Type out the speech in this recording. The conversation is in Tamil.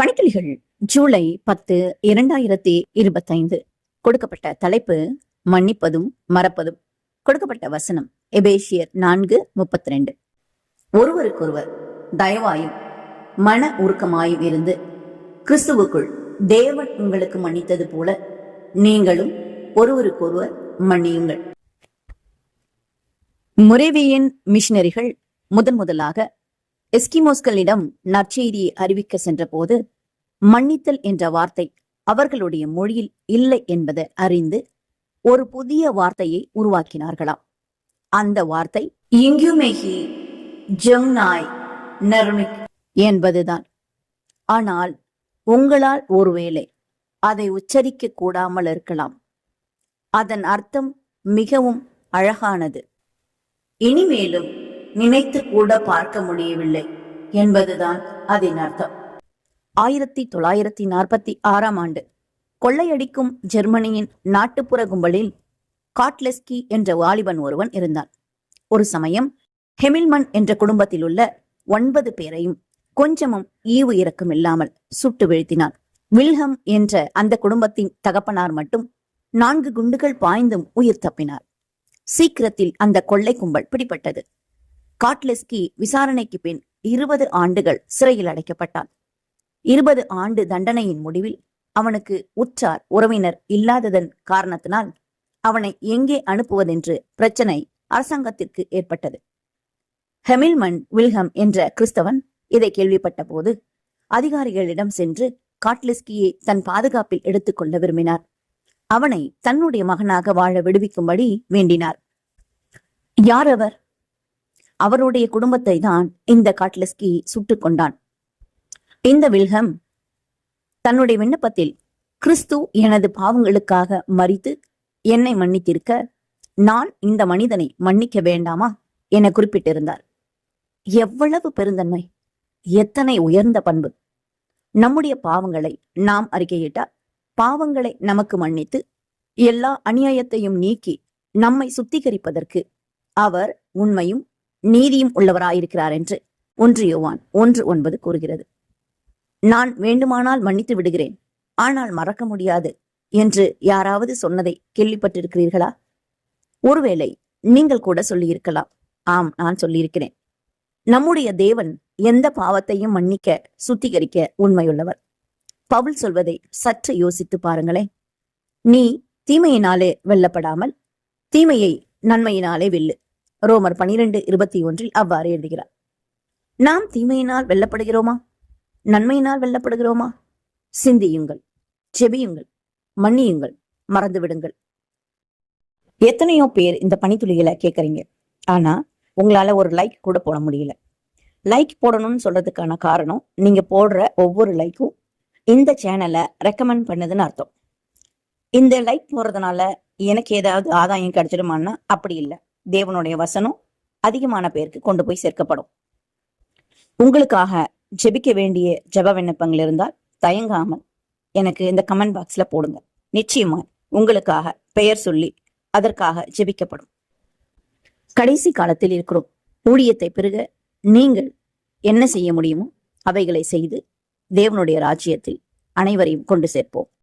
பணித்துளிகள் ஜூலை பத்து இரண்டாயிரத்தி இருபத்தைந்து. கொடுக்கப்பட்ட தலைப்பு மன்னிப்பதும் மறப்பதும். கொடுக்கப்பட்ட வசனம் எபேஷியர் நான்கு முப்பத்தி ரெண்டு ஒருவருக்கொருவர் தயவாயும் மன உருக்கமாயும் இருந்து கிறிஸ்துவுக்குள் தேவன் உங்களுக்கு மன்னித்தது போல நீங்களும் ஒருவருக்கொருவர் மன்னியுங்கள். முறைவியின் மிஷினரிகள் முதன் முதலாக எஸ்கிமோஸ்களிடம் நற்செய்தியை அறிவிக்க சென்றபோது மன்னித்தல் என்ற வார்த்தை அவர்களுடைய மொழியில் இல்லை என்பதை அறிந்து ஒரு புதிய வார்த்தையை உருவாக்கினார்களாம். அந்த வார்த்தை இங்குமேகி ஜங்நாய் நர்மிக் என்பதுதான். ஆனால் உங்களால் ஒருவேளை அதை உச்சரிக்க கூடாமல் இருக்கலாம். அதன் அர்த்தம் மிகவும் அழகானது. இனிமேலும் நினைத்து கூட பார்க்க முடியவில்லை என்பதுதான் அதன் அர்த்தம். ஆயிரத்தி தொள்ளாயிரத்தி நாற்பத்தி ஆறாம் ஆண்டு கொள்ளையடிக்கும் ஜெர்மனியின் நாட்டுப்புற கும்பலில் காட்லெஸ்கி என்ற வாலிபன் ஒருவன் இருந்தான். ஒரு சமயம் ஹெமில்மன் என்ற குடும்பத்தில் உள்ள ஒன்பது பேரையும் கொஞ்சமும் ஈவு இரக்கம் இல்லாமல் சுட்டு வீழ்த்தினான். வில்ஹம் என்ற அந்த குடும்பத்தின் தகப்பனார் மட்டும் நான்கு குண்டுகள் பாய்ந்தும் உயிர் தப்பினார். சீக்கிரத்தில் அந்த கொள்ளை கும்பல் பிடிபட்டது. காட்லெஸ்கி விசாரணைக்கு பின் இருபது ஆண்டுகள் சிறையில் அடைக்கப்பட்டான். இருபது ஆண்டு தண்டனையின் முடிவில் அவனுக்கு உற்றார் உறவினர் இல்லாததன் காரணத்தினால் அவனை எங்கே அனுப்புவதென்று பிரச்சனை அரசாங்கத்திற்கு ஏற்பட்டது. ஹெமில்மன் வில்ஹம் என்ற கிறிஸ்தவன் இதை கேள்விப்பட்ட போது அதிகாரிகளிடம் சென்று காட்லிஸ்கியை தன் பாதுகாப்பில் எடுத்துக்கொள்ள விரும்பினார். அவனை தன்னுடைய மகனாக வாழ விடுவிக்கும்படி வேண்டினார். யார் அவர்? அவருடைய குடும்பத்தை தான் இந்த காட்லஸ்கி சுட்டுக் கொண்டான். இந்த வில்ஹம் தன்னுடைய விண்ணப்பத்தில் கிறிஸ்து எனது பாவங்களுக்காக மறித்து என்னை மன்னித்திருக்க நான் இந்த மனிதனை மன்னிக்க வேண்டாமா என குறிப்பிட்டிருந்தார். எவ்வளவு பெருந்தன்மை எத்தனை உயர்ந்த பண்பு. நம்முடைய பாவங்களை நாம் அறிக்கையிட்டால் பாவங்களை நமக்கு மன்னித்து எல்லா அநியாயத்தையும் நீக்கி நம்மை சுத்திகரிப்பதற்கு அவர் உண்மையும் நீதியும் உள்ளவராயிருக்கிறார் என்று ஒன்று யோவான் ஒன்று ஒன்பது கூறுகிறது. நான் வேண்டுமானால் மன்னித்து விடுகிறேன் ஆனால் மறக்க முடியாது என்று யாராவது சொன்னதை கேள்விப்பட்டிருக்கிறீர்களா? ஒருவேளை நீங்கள் கூட சொல்லியிருக்கலாம். ஆம் நான் சொல்லியிருக்கிறேன். நம்முடைய தேவன் எந்த பாவத்தையும் மன்னிக்க சுத்திகரிக்க உண்மையுள்ளவர். பவுல் சொல்வதை சற்று யோசித்து பாருங்களேன். நீ தீமையினாலே வெல்லப்படாமல் தீமையை நன்மையினாலே வெல்லு. ரோமர் பனிரெண்டு இருபத்தி ஒன்றில் அவ்வாறு எழுதுகிறார். நாம் தீமையினால் வெல்லப்படுகிறோமா? நன்மையினால் வெல்லப்படுகிறோமா? சிந்தியுங்கள் செபியுங்கள் மன்னியுங்கள் மறந்து விடுங்கள் எத்தனையோ பேர் இந்த பனித்துளிகளை கேட்குறீங்க ஆனா உங்களால ஒரு லைக் கூட போட முடியல. லைக் போடணும்னு சொல்றதுக்கான காரணம் நீங்க போடுற ஒவ்வொரு லைக்கும் இந்த சேனலை ரெக்கமெண்ட் பண்ணுதுன்னு அர்த்தம். இந்த லைக் போடுறதுனால எனக்கு ஏதாவது ஆதாயம் கிடைச்சிடுமான்னா அப்படி இல்லை. தேவனுடைய வசனம் அதிகமான பேருக்கு கொண்டு போய் சேர்க்கப்படும். உங்களுக்காக ஜெபிக்க வேண்டிய ஜெப விண்ணப்பங்கள் இருந்தால் தயங்காமல் எனக்கு இந்த கமெண்ட் பாக்ஸ்ல போடுங்க. நிச்சயமா உங்களுக்காக பெயர் சொல்லி அதற்காக ஜெபிக்கப்படும். கடைசி காலத்தில் இருக்கிறோம். ஊழியத்தை பெருக நீங்கள் என்ன செய்ய முடியுமோ அவைகளை செய்து தேவனுடைய ராஜ்யத்தில் அனைவரையும் கொண்டு சேர்ப்போம்.